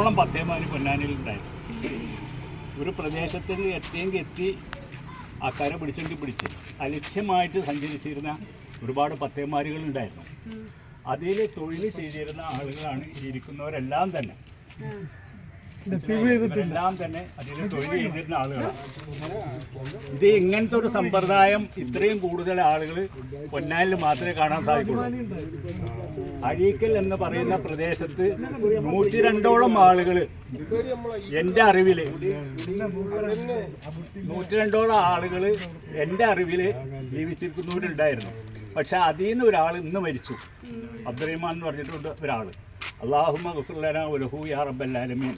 ഓളം പത്തേമാര് പൊന്നാനിയിലുണ്ടായിരുന്നു ഒരു പ്രദേശത്തിൽ എത്തിയെങ്കിൽ എത്തി ആൾക്കാരെ പിടിച്ചെങ്കിൽ പിടിച്ച്. അലക്ഷ്യമായിട്ട് സഞ്ചരിച്ചിരുന്ന ഒരുപാട് പത്തേമാരുകൾ ഉണ്ടായിരുന്നു. അതിൽ തൊഴിൽ ചെയ്തിരുന്ന ആളുകളാണ് ഇരിക്കുന്നവരെല്ലാം തന്നെ. ഇവരെല്ലാം തന്നെ അതിൽ തൊഴിൽ ചെയ്തിരുന്ന ആളുകളാണ്. ഇത് ഇങ്ങനത്തെ ഒരു സമ്പ്രദായം ഇത്രയും കൂടുതൽ ആളുകൾ പൊന്നാനിൽ മാത്രമേ കാണാൻ സാധിക്കുള്ളൂ. അഴീക്കൽ എന്ന് പറയുന്ന പ്രദേശത്ത് നൂറ്റി രണ്ടോളം ആളുകൾ എന്റെ അറിവിൽ നൂറ്റി രണ്ടോളം ആളുകൾ എന്റെ അറിവിൽ ജീവിച്ചിരിക്കുന്നവരുണ്ടായിരുന്നു. പക്ഷെ അതിൽ നിന്ന് ഒരാൾ ഇന്ന് മരിച്ചു. അബ്ദുറഹിമാൻ എന്ന് പറഞ്ഞിട്ടുണ്ട് ഒരാൾ അള്ളാഹുമ ഗഫുല്ലന ഉലഹു യാ റബ്ബല്ലാലമീൻ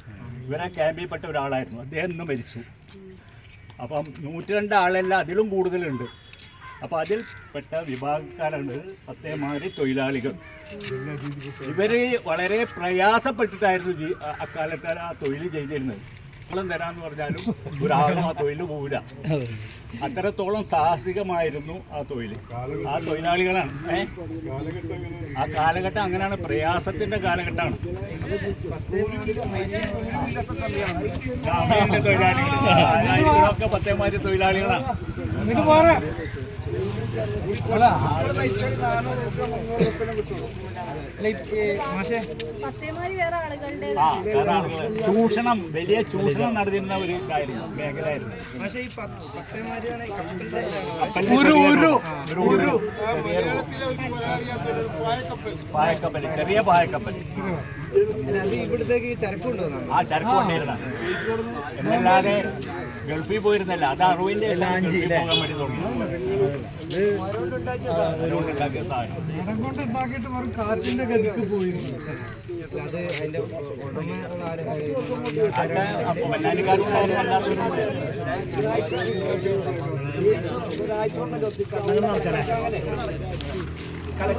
ഇവരെ ക്യാമ്പിൽപ്പെട്ട ഒരാളായിരുന്നു. അദ്ദേഹം ഇന്ന് മരിച്ചു. അപ്പം നൂറ്റി രണ്ട് ആളല്ല അതിലും കൂടുതലുണ്ട്. അപ്പോൾ അതിൽ പെട്ട വിഭാഗക്കാരാണ് പത്തേമാരി തൊഴിലാളികൾ. ഇവർ വളരെ പ്രയാസപ്പെട്ടിട്ടായിരുന്നു അക്കാലത്ത് ആ തൊഴിൽ ചെയ്തിരുന്നത്. ശമ്പളം തരാന്ന് പറഞ്ഞാലും ഒരാളും ആ തൊഴിൽ പോവില്ല അത്രത്തോളം സാഹസികമായിരുന്നു ആ തൊഴിൽ ആ തൊഴിലാളികളാണ് ആ കാലഘട്ടം അങ്ങനെയാണ് പ്രയാസത്തിന്റെ കാലഘട്ടമാണ് തൊഴിലാളികൾ തൊഴിലാളികളാണ് പത്തേമാരി വേറെ ആളുകളുടെ ആ വേറെ ആളുകൾ. ചൂഷണം വലിയ ചൂഷണം നടത്തിയിരുന്ന ഒരു കാര്യമാണ് മേഖലയായിരുന്നു. ചെറിയ പായക്കപ്പൽ. ചെറിയ പായക്കപ്പൽ. അത് ഇവിടത്തേക്ക് ചരക്ക് കൊണ്ടുവന്നാണ് ആ ചരക്ക് കൊണ്ടിരുന്ന എന്നല്ലാതെ ഗൾഫിൽ പോയിരുന്നല്ല അത് അറിവിന്റെ പോകാൻ വേണ്ടി തുടങ്ങി. അതുകൊണ്ടുണ്ടാക്കിയ സാധനം. കൊണ്ടുണ്ടാക്കിയിട്ട് വെറും കാറ്റിന്റെ ഗതിക്ക് അത് അതിന്റെ ഉടമ ഉള്ള